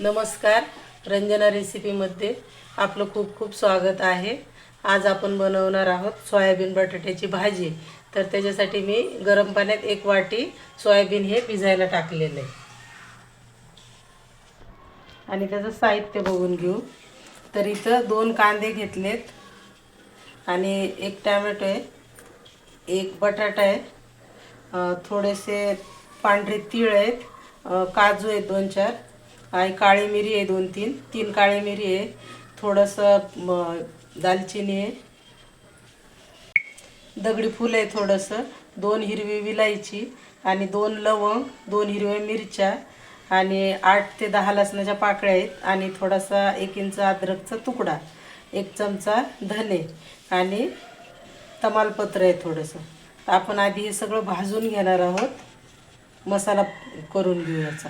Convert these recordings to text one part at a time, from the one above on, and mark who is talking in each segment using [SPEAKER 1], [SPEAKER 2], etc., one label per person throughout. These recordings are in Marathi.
[SPEAKER 1] नमस्कार. रंजना रेसिपीमध्ये आपलं खूप खूप स्वागत आहे. आज आपण बनवणार आहोत सोयाबीन बटाट्याची भाजी. तर त्याच्यासाठी मी गरम पाण्यात एक वाटी सोयाबीन हे भिजायला टाकलेलं आहे. आणि त्याचं साहित्य बघून घेऊ. तर इथं दोन कांदे घेतलेत. आणि एक टॅमॅटो आहे एक बटाटा आहे थोडेसे पांढरे तीळ आहेत काजू आहेत दोन चार. आणि काळी मिरी आहे दोन तीन. तीन काळी मिरी आहे. थोडंसं दालचिनी आहे. दगडी फुलं आहे थोडंसं. दोन हिरवी विलायची आणि दोन लवंग दोन हिरव्या मिरच्या आणि आठ ते दहा लसणाच्या पाकळ्या आहेत आणि थोडासा एक इंच अद्रकचा तुकडा एक चमचा धने आणि तमालपत्र आहे थोडंसं. तर आपण आधी हे सगळं भाजून घेणार आहोत. मसाला करून घेऊ याचा.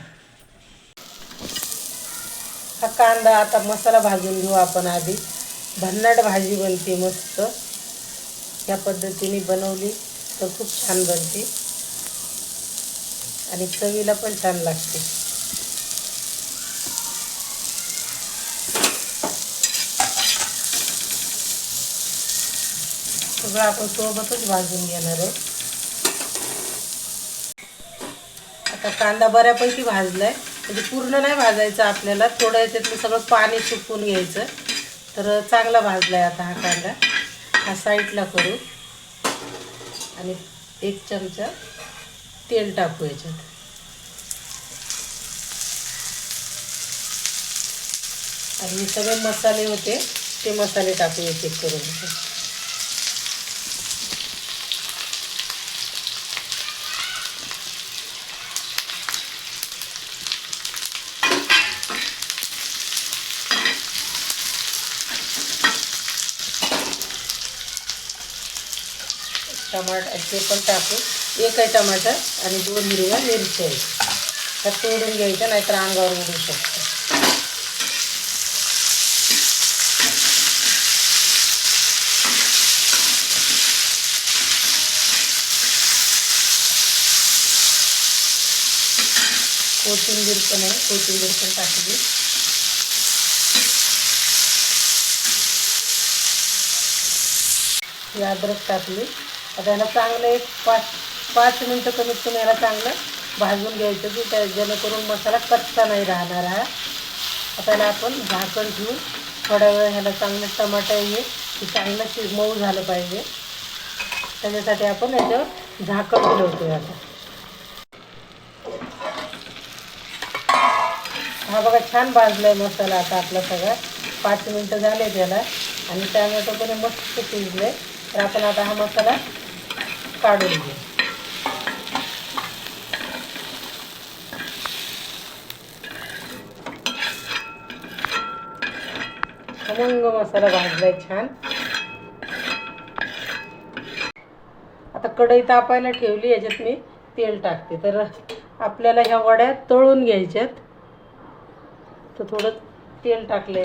[SPEAKER 1] हा कांदा आता मसाला भाजून घेऊ आपण आधी. भन्नाट भाजी बनते मस्त. या पद्धतीने बनवली तर खूप छान बनते. आणि चवीला पण छान लागते. सगळं आपण सोबतच भाजून घेणार आहे. आता कांदा बऱ्यापैकी भाजलाय. म्हणजे पूर्ण नाही भाजायचं आपल्याला थोडं याच्यातलं सगळं पाणी सुकून घ्यायचं. तर चांगला भाजलाय आता हा कांदा. हा साईडला करू. आणि एक चमचा तेल टाकू याच्यात. आणि हे सगळे मसाले होते ते मसाले टाकू एक एक करून. टमाटर ते पण टाकू एक आहे टमाटर आणि दोन हिरव्या मिरच्या आहेत. त्या तोडून घ्यायचं नाहीतर अंगावर उडू शकतो. कोथिंबीर पण आहे कोथिंबीर पण टाकली. ही अद्रक टाकली. आता याला चांगलं एक पाच पाच मिनटं कमीत कमी याला चांगलं भाजून घ्यायचं की त्या जेणेकरून मसाला कच्चा नाही राहणार हा. आता याला आपण झाकण ठेवून थोड्या वेळ ह्याला चांगलं टमाटर हे की चांगलं शि मऊ झालं पाहिजे. त्याच्यासाठी आपण याच्यावर झाकण ठेवतो आता. हा बघा छान भाजलाय मसाला आता आपला सगळा. पाच मिनटं झाले त्याला आणि त्यामुळे पण मस्त शिजले तर आपण आता हा मसाला काढून घेऊ खमंग मसाला भाजलाय छान. आता कढई तापायला ठेवली याच्यात मी तेल टाकते. तर आपल्याला ह्या वड्या तळून घ्यायच्यात. तर थोडं तेल टाकलं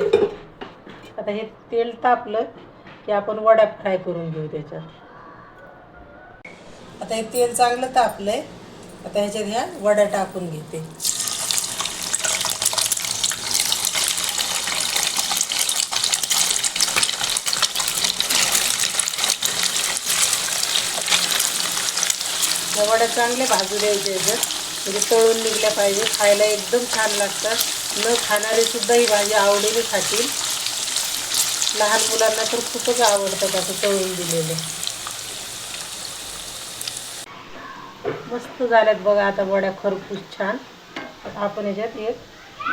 [SPEAKER 1] आता हे तेल तापलं की आपण वड्या फ्राय करून घेऊ त्याच्यात. आता हे तेल चांगलं तापलं आहे आता ह्याच्यात ह्या वड्या टाकून घेते. या वड्या चांगल्या भाजू द्यायच्या जर म्हणजे तळून निघल्या पाहिजे. खायला एकदम छान लागतात. न खाणारे सुद्धा ही भाजी आवडीने खातील. लहान मुलांना तर खूपच आवडतात असं तळून दिलेलं. मस्त झाल्यात बघा आता वड्या खरपूस छान. आपण याच्यात एक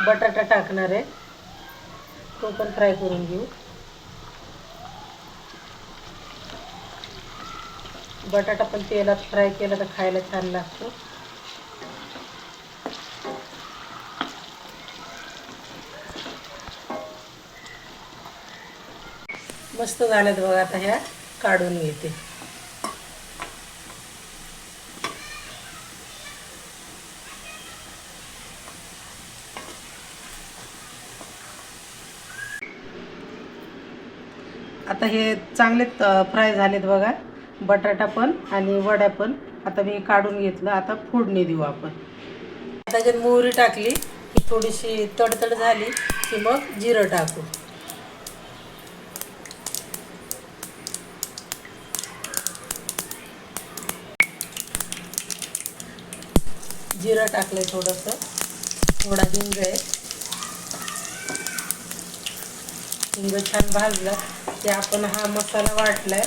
[SPEAKER 1] बटाटा टाकणार आहे. तो पण फ्राय करून घेऊ. बटाटा पण तेलात फ्राय केला तर खायला छान लागतो. मस्त झाल्यात बघा आता ह्या काढून घेते. आता हे चांगले फ्राय झालेत बघा. बटाटा पण आणि वड्या पण. आता मी काढून घेतलं. आता फोडणी देऊ आपण. त्याच्यात मोहरी टाकली ही थोडीशी तडतड झाली की मग जिरं टाकू. जिरं टाकलंय थोडंसं. थोडा हिंग आहे. हिंग छान भाजला. ते आपण हा मसाला वाटलाय.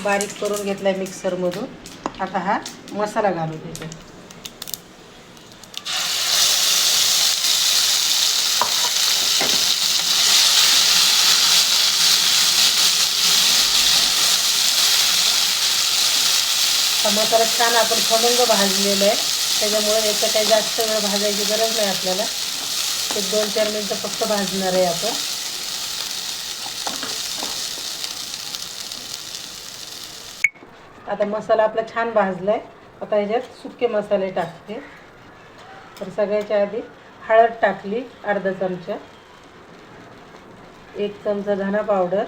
[SPEAKER 1] बारीक करून घेतलाय मिक्सरमधून आता हा मसाला घालू त्याच्यात हा मसाला छान आपण खमंग भाजलेला आहे. त्याच्यामुळे याचं काही जास्त वेळ भाजायची गरज नाही आपल्याला. एक दोन चार मिनटं फक्त भाजणार आहे आपण. आता मसाला आपला छान भाजलाय. आता ह्याच्यात सुके मसाले टाकते. तर सगळ्याच्या आधी हळद टाकली अर्धा चमचा. एक चमचा धना पावडर.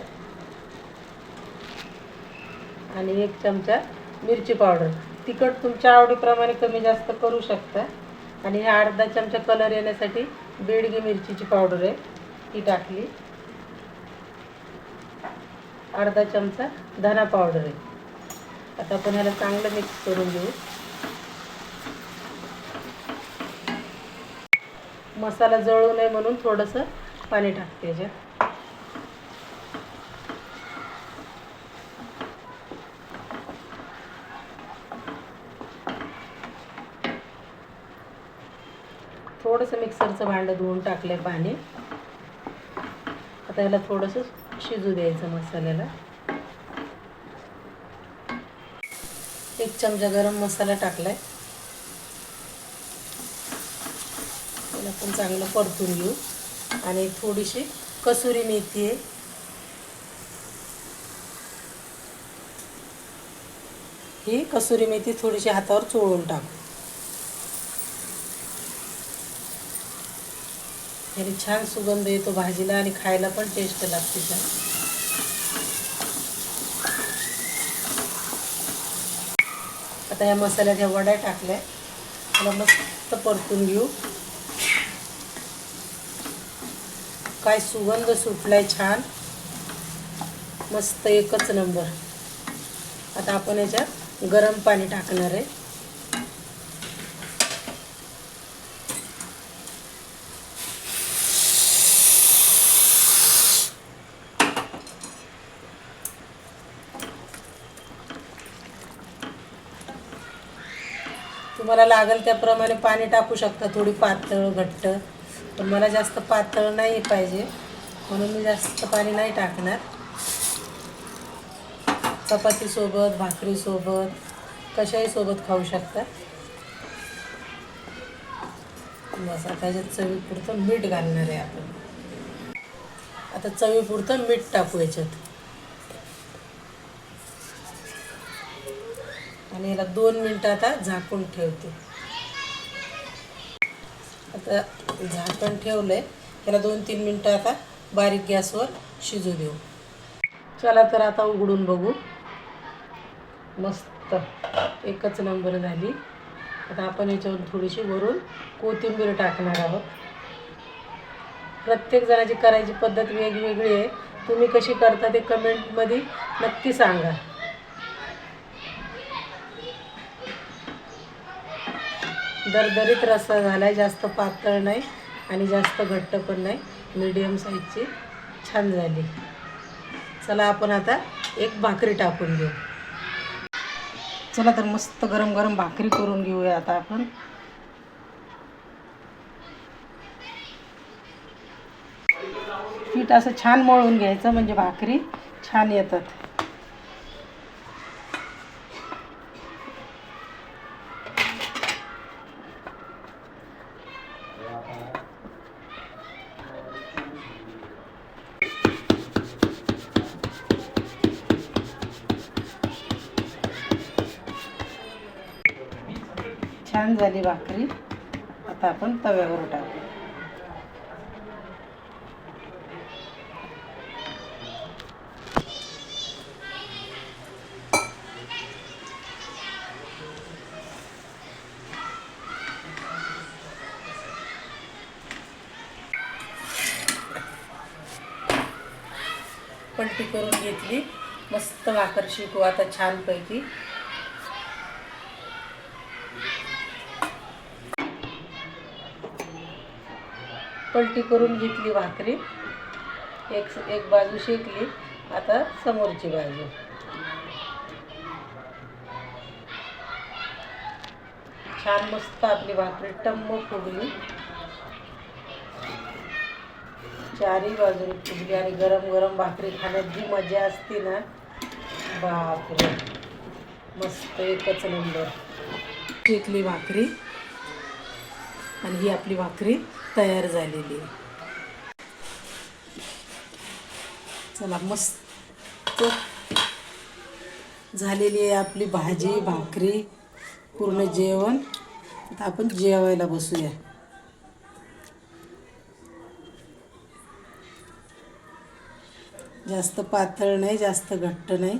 [SPEAKER 1] आणि एक चमचा मिरची पावडर. तिखट तुमच्या आवडीप्रमाणे कमी जास्त करू शकता. आणि हे अर्धा चमचा कलर येण्यासाठी बेडगी मिरचीची पावडर आहे. ती टाकली. अर्धा चमचा धना पावडर आहे. आता आपण ह्याला चांगलं मिक्स करून घेऊ. मसाला जळू नये म्हणून थोडंसं पाणी टाकते याच्यात थोडंसं मिक्सरचं भांडं धुवून टाकलं पाणी. आता याला थोडंसं शिजू द्यायचं मसाल्याला. एक चमचा गरम मसाला टाकलाय. त्याला पण चांगलं परतून घेऊ. आणि थोडीशी कसुरी मेथी आहे. ही कसुरी मेथी थोडीशी हातावर चोळून टाकू. याने छान सुगंध येतो भाजीला आणि खायला पण टेस्ट लागते छान आता या मसाल्याच्या वड्या टाकल्या. त्याला मस्त परतून घेऊ. काय सुगंध सुटलाय छान. मस्त एकच नंबर. आता आपण याच्यात गरम पाणी टाकणार आहे. तुम्हाला लागेल त्याप्रमाणे पाणी टाकू शकता थोडी पातळ घट्ट. पण मला जास्त पातळ नाही पाहिजे. म्हणून मी जास्त पाणी नाही टाकणार. चपातीसोबत भाकरीसोबत कशाही सोबत खाऊ शकता. बस आता त्याच्यात चवीपुरतं मीठ घालणार आहे आपण. आता चवीपुरतं मीठ टाकू याच्यात. आणि याला दोन मिनटं आता झाकून ठेवते. आता झाकण ठेवलंय. याला दोन तीन मिनटं आता बारीक गॅसवर शिजू देऊ. चला तर आता उघडून बघू. मस्त. एकच नंबर झाली. आता आपण याच्यावर थोडीशी वरून कोथिंबीर टाकणार आहोत. प्रत्येक जणाची करायची पद्धत वेगवेगळी आहे. तुम्ही कशी करता ते कमेंटमध्ये नक्की सांगा. दरदरीत रस्सा झाला आहे जास्त पातळ नाही आणि जास्त घट्ट पण नाही. मीडियम साईजची छान झाली. चला आपण आता एक भाकरी टाकून घेऊ. चला तर मस्त गरम गरम भाकरी करून घेऊया आता आपण. पीठ असं छान मळून घ्यायचं म्हणजे भाकरी छान येतात. छान झाली भाकरी. आता आपण तव्यावर टाकू पलटी करून घेतली. मस्त भाकर शिकू. आता छानपैकी पलटी करून घेतली भाकरी. एक एक बाजू शेकली. आता समोरची बाजू. छान मस्त आपली भाकरी टम्म फुगली. चारही बाजूने फुगली आणि गरम गरम भाकरी खाण्यात जी मजा असते ना बापरे. मस्त एकच नंबर शेकली भाकरी. आणि ही आपली भाकरी. तयार झालेली आहे. चला मस्त झालेली आहे आपली भाजी भाकरी पूर्ण जेवण. आता आपण जेवायला बसूया. जास्त पातळ नाही जास्त घट्ट नाही.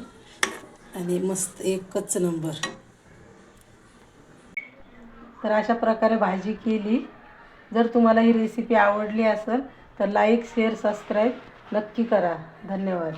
[SPEAKER 1] आणि मस्त एकच नंबर. तर अशा प्रकारे भाजी केली. जर तुम्हाला ही रेसिपी आवडली असेल तर लाईक शेअर सबस्क्राईब नक्की करा. धन्यवाद.